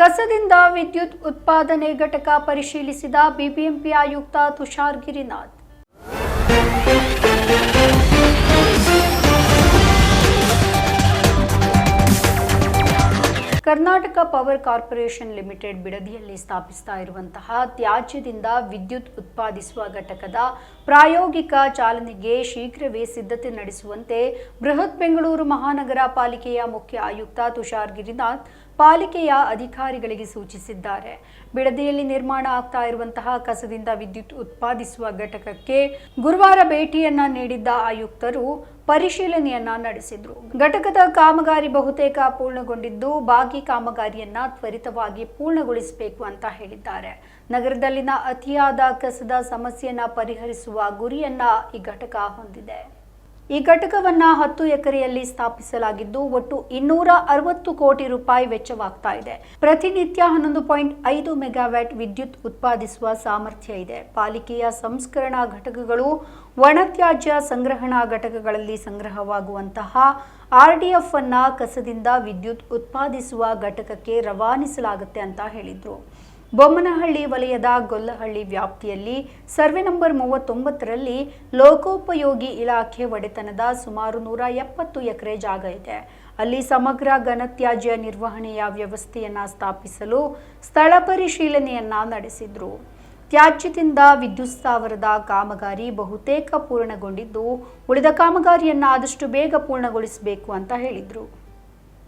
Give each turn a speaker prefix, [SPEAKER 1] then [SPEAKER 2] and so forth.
[SPEAKER 1] ಕಸದಿಂದ ವಿದ್ಯುತ್ ಉತ್ಪಾದನೆ ಘಟಕ ಪರಿಶೀಲಿಸಿದ ಬಿಬಿಎಂಪಿ ಆಯುಕ್ತ Tushar Girinath. Karnataka power corporation limited ಬಿಡದಿಯಲ್ಲಿ ಸ್ಥಾಪಿಸ್ತಾ ಇರುವಂತಹ ತ್ಯಾಜ್ಯದಿಂದ ವಿದ್ಯುತ್ ಉತ್ಪಾದಿಸುವ ಘಟಕದ ಪ್ರಾಯೋಗಿಕ ಚಾಲನೆಗೆ ಶೀಘ್ರವೇ ಸಿದ್ಧತೆ ನಡೆಸುವಂತೆ ಬೃಹತ್ ಬೆಂಗಳೂರು ಮಹಾನಗರ ಪಾಲಿಕೆಯ ಮುಖ್ಯ ಆಯುಕ್ತ ತುಷಾರ್ ಗಿರಿನಾಥ್ ಪಾಲಿಕೆಯ ಅಧಿಕಾರಿಗಳಿಗೆ ಸೂಚಿಸಿದ್ದಾರೆ. ಬಿಡದಿಯಲ್ಲಿ ನಿರ್ಮಾಣ ಆಗ್ತಾ ಇರುವಂತಹ ಕಸದಿಂದ ವಿದ್ಯುತ್ ಉತ್ಪಾದಿಸುವ ಘಟಕಕ್ಕೆ ಗುರುವಾರ ಭೇಟಿಯನ್ನ ನೀಡಿದ್ದ ಆಯುಕ್ತರು ಪರಿಶೀಲನೆಯನ್ನ ನಡೆಸಿದ್ರು. ಘಟಕದ ಕಾಮಗಾರಿ ಬಹುತೇಕ ಪೂರ್ಣಗೊಂಡಿದ್ದು, ಬಾಕಿ ಕಾಮಗಾರಿಯನ್ನ ತ್ವರಿತವಾಗಿ ಪೂರ್ಣಗೊಳಿಸಬೇಕು ಅಂತ ಹೇಳಿದ್ದಾರೆ. ನಗರದಲ್ಲಿನ ಅತಿಯಾದ ಕಸದ ಸಮಸ್ಯೆಯನ್ನ ಪರಿಹರಿಸುವ ಗುರಿಯನ್ನ ಈ ಘಟಕ ಹೊಂದಿದೆ. ಈ ಘಟಕವನ್ನ ಹತ್ತು ಎಕರೆಯಲ್ಲಿ ಸ್ಥಾಪಿಸಲಾಗಿದ್ದು ಒಟ್ಟು ಇನ್ನೂರ ಅರವತ್ತು ಕೋಟಿ ರೂಪಾಯಿ ವೆಚ್ಚವಾಗ್ತಾ ಇದೆ. ಪ್ರತಿನಿತ್ಯ ಹನ್ನೊಂದು ಪಾಯಿಂಟ್ ಐದು ಮೆಗಾವ್ಯಾಟ್ ವಿದ್ಯುತ್ ಉತ್ಪಾದಿಸುವ ಸಾಮರ್ಥ್ಯ ಇದೆ. ಪಾಲಿಕೆಯ ಸಂಸ್ಕರಣಾ ಘಟಕಗಳು, ಒಣತ್ಯಾಜ್ಯ ಸಂಗ್ರಹಣಾ ಘಟಕಗಳಲ್ಲಿ ಸಂಗ್ರಹವಾಗುವಂತಹ ಆರ್ಡಿಎಫ್ ಅನ್ನ ಕಸದಿಂದ ವಿದ್ಯುತ್ ಉತ್ಪಾದಿಸುವ ಘಟಕಕ್ಕೆ ರವಾನಿಸಲಾಗುತ್ತೆ ಅಂತ ಹೇಳಿದ್ರು. ಬೊಮ್ಮನಹಳ್ಳಿ ವಲಯದ ಗೊಲ್ಲಹಳ್ಳಿ ವ್ಯಾಪ್ತಿಯಲ್ಲಿ ಸರ್ವೆ ನಂಬರ್ ಮೂವತ್ತೊಂಬತ್ತರಲ್ಲಿ ಲೋಕೋಪಯೋಗಿ ಇಲಾಖೆ ಒಡೆತನದ ಸುಮಾರು ನೂರ ಎಪ್ಪತ್ತು ಎಕರೆ ಜಾಗ ಇದೆ. ಅಲ್ಲಿ ಸಮಗ್ರ ಘನತ್ಯಾಜ್ಯ ನಿರ್ವಹಣೆಯ ವ್ಯವಸ್ಥೆಯನ್ನ ಸ್ಥಾಪಿಸಲು ಸ್ಥಳ ಪರಿಶೀಲನೆಯನ್ನ ನಡೆಸಿದ್ರು. ತ್ಯಾಜ್ಯದಿಂದ ವಿದ್ಯುತ್ ಸ್ಥಾವರದ ಕಾಮಗಾರಿ ಬಹುತೇಕ ಪೂರ್ಣಗೊಂಡಿದ್ದು, ಉಳಿದ ಕಾಮಗಾರಿಯನ್ನು ಆದಷ್ಟು ಬೇಗ ಪೂರ್ಣಗೊಳಿಸಬೇಕು ಅಂತ ಹೇಳಿದ್ರು.